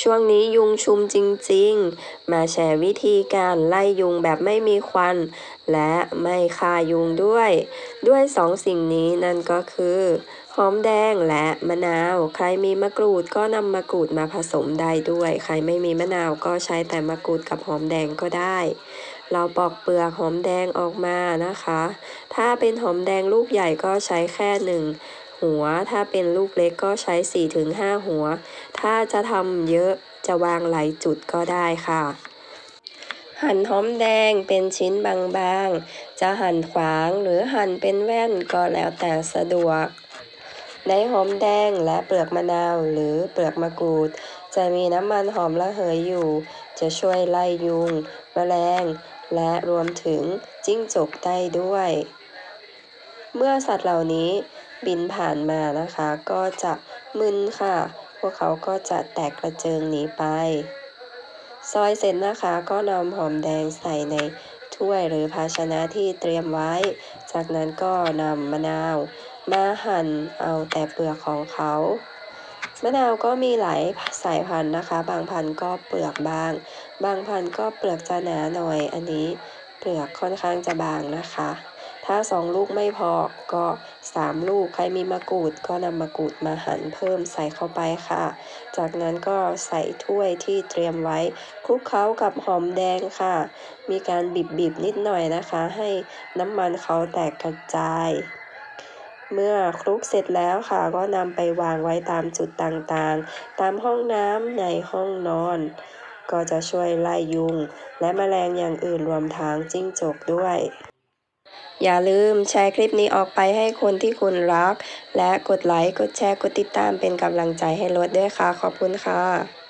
ช่วงนี้ยุงชุมจริงๆ มาแชร์วิธีการไล่ยุงแบบไม่มีควัน และไม่ฆ่ายุงด้วย ด้วยสองสิ่งนี้นั่นก็คือหอมแดงและมะนาว ใครมีมะกรูดก็นำมะกรูดมาผสมได้ด้วย ใครไม่มีมะนาวก็ใช้แต่มะกรูดกับหอมแดงก็ได้ เราปอกเปลือกหอมแดงออกมานะคะ ถ้าเป็นหอมแดงลูกใหญ่ก็ใช้แค่หนึ่ง หัว ถ้าเป็นลูกเล็กก็ใช้ 4-5 หัว ถ้าจะทำเยอะจะวางหลายจุดก็ได้ค่ะ หั่นหอมแดงเป็นชิ้นบางๆ จะหั่นขวางหรือหั่นเป็นแว่นก็แล้วแต่สะดวก ในหอมแดงและเปลือกมะนาวหรือเปลือกมะกรูด จะมีน้ำมันหอมระเหยอยู่ จะช่วยไล่ยุง แมลง และรวมถึงจิ้งจกได้ด้วย เมื่อสัตว์เหล่านี้ บินผ่านมานะคะ ก็จะมึนค่ะ พวกเขาก็จะแตกกระเจิงหนีไป ซอยเสร็จนะคะ ก็นำหอมแดงใส่ในถ้วยหรือภาชนะที่เตรียมไว้ จากนั้นก็นำมะนาว มาหั่นเอาแต่เปลือกของเขา มะนาวก็มีหลายสายพันธุ์นะคะ บางพันธุ์ก็เปลือกบาง บางพันธุ์ก็เปลือกจะหนาหน่อย อันนี้เปลือกค่อนข้างจะบางนะคะ ถ้าสองลูกไม่พอก็สามลูกใครมีมะกรูดก็นำมะกรูดมาหั่นเพิ่มใส่เข้าไปค่ะ จากนั้นก็ใส่ถ้วยที่เตรียมไว้คลุกเคล้ากับหอมแดงค่ะ มีการบีบๆนิดหน่อยนะคะ ให้น้ำมันเขาแตกกระจายเมื่อคลุกเสร็จแล้วค่ะ ก็นำไปวางไว้ตามจุดต่างๆ ตามห้องน้ำในห้องนอน ก็จะช่วยไล่ยุง และแมลงอย่างอื่นรวมทั้งจิ้งจกด้วย อย่าลืมแชร์คลิปนี้ออกไปให้คนที่คุณรัก และกดไลค์ กดแชร์ กดติดตามเป็นกำลังใจให้รถด้วยค่ะ ขอบคุณค่ะ